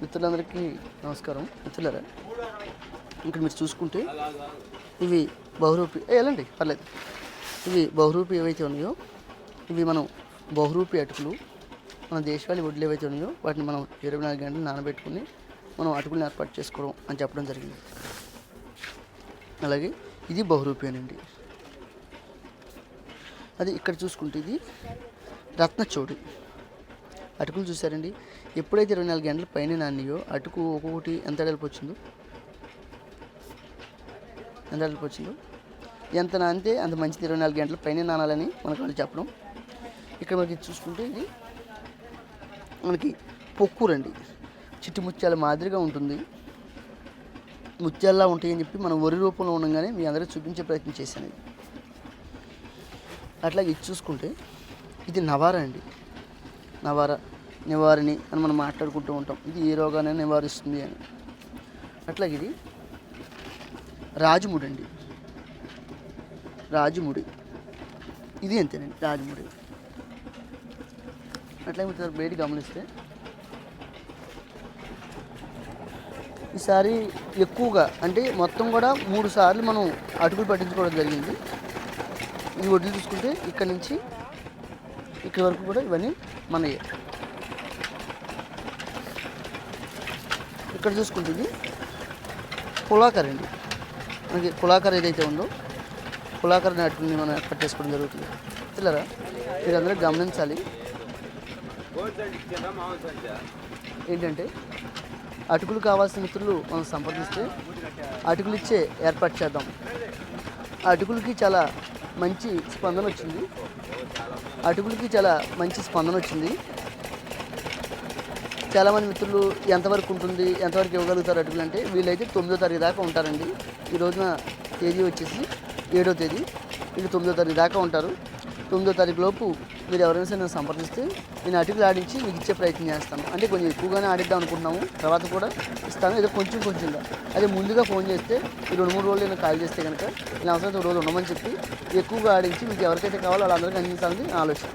మిత్రులందరికీ నమస్కారం. మిత్రులరా ఇక్కడ మీరు చూసుకుంటే ఇవి బహురూపి వెళ్ళండి పర్లేదు. ఇవి బహురూపి ఏవైతే ఉన్నాయో ఇవి మనం బహురూపి అటుకులు మన దేశవాళీ వడ్లు ఏవైతే ఉన్నాయో వాటిని మనం ఇరవై నాలుగు గంటలు నానబెట్టుకుని మనం అటుకులను ఏర్పాటు చేసుకోవడం అని చెప్పడం జరిగింది. అలాగే ఇది బహురూపి అనండి. అది ఇక్కడ చూసుకుంటే ఇది రత్నచోడి. అటుకులు చూసారండి ఎప్పుడైతే ఇరవై నాలుగు గంటల పైన నానియో అటుకు ఒక్కొక్కటి ఎంత ఎడల్పు వచ్చిందో? ఎంత ఎడల్పు వచ్చిందో? ఎంత నానితే అంత మంచిది ఇరవై నాలుగు గంటల పైన నానాలని మనకు వాళ్ళు చెప్పడం. ఇక్కడ మనకి చూసుకుంటే ఇది మనకి పొక్కురండి చిట్టి ముత్యాల మాదిరిగా ఉంటుంది. ముత్యాల్లా ఉంటాయని చెప్పి మనం వరి రూపంలో ఉండగానే మీ అందరికీ చూపించే ప్రయత్నం చేశాను. అట్లాగే ఇది చూసుకుంటే ఇది నవార అండి. నవార నివారిణి అని మనం మాట్లాడుకుంటూ ఉంటాం. ఇది ఏ రోగాన్ని నివారిస్తుంది అని. అట్లాగే ఇది రాజముడి అండి. రాజముడి. ఇది అంతేనండి రాజముడి. అట్లాగే మీరు బయట గమనిస్తే ఈసారి ఎక్కువగా అంటే మొత్తం కూడా మూడు సార్లు మనం అటుకులు పట్టించుకోవడం జరిగింది. ఈ వడ్లు చూసుకుంటే ఇక్కడ నుంచి ఇక్కడ వరకు కూడా ఇవన్నీ మనయే. ఇక్కడ చూసుకుంటే ఇది కులాకర్ అండి. మనకి కులాకర్ ఏదైతే ఉందో కులాకర్ నాటుకుని మనం ఏర్పాటు చేసుకోవడం జరుగుతుంది. పిల్లరా మీరందరూ గమనించాలి. ఏంటంటే అటుకులు కావాల్సిన మిత్రులు మనం సంప్రదిస్తే అటుకులు ఇచ్చే ఏర్పాటు చేద్దాం. ఆ అటుకులకి చాలా మంచి స్పందన వచ్చింది. అటుకులకి చాలా మంచి స్పందన వచ్చింది. చాలామంది మిత్రులు ఎంతవరకు ఉంటుంది ఎంతవరకు ఇవ్వగలుగుతారు అటుకులు అంటే వీళ్ళైతే తొమ్మిదో తారీఖు దాకా ఉంటారండి. ఈ రోజున తేదీ వచ్చేసి ఏడో తేదీ. వీళ్ళు తొమ్మిదో తారీఖు దాకా ఉంటారు. తొమ్మిదో తారీఖు లోపు మీరు ఎవరైనా సరే నన్ను సంప్రదిస్తే నేను అటుకులు ఆడించి మీకు ఇచ్చే ప్రయత్నం చేస్తాను. అంటే కొంచెం ఎక్కువగానే ఆడిద్దాం అనుకుంటున్నాము. తర్వాత కూడా ఇస్తాను. ఏదో కొంచెం కొంచెంగా. అదే ముందుగా ఫోన్ చేస్తే ఈ రెండు మూడు రోజులు నేను కాల్ చేస్తే కనుక నేను అవసరం రోజు ఉండమని చెప్పి ఎక్కువగా ఆడించి మీకు ఎవరికైతే కావాలో వాళ్ళందరికీ అందించాలని నా ఆలోచన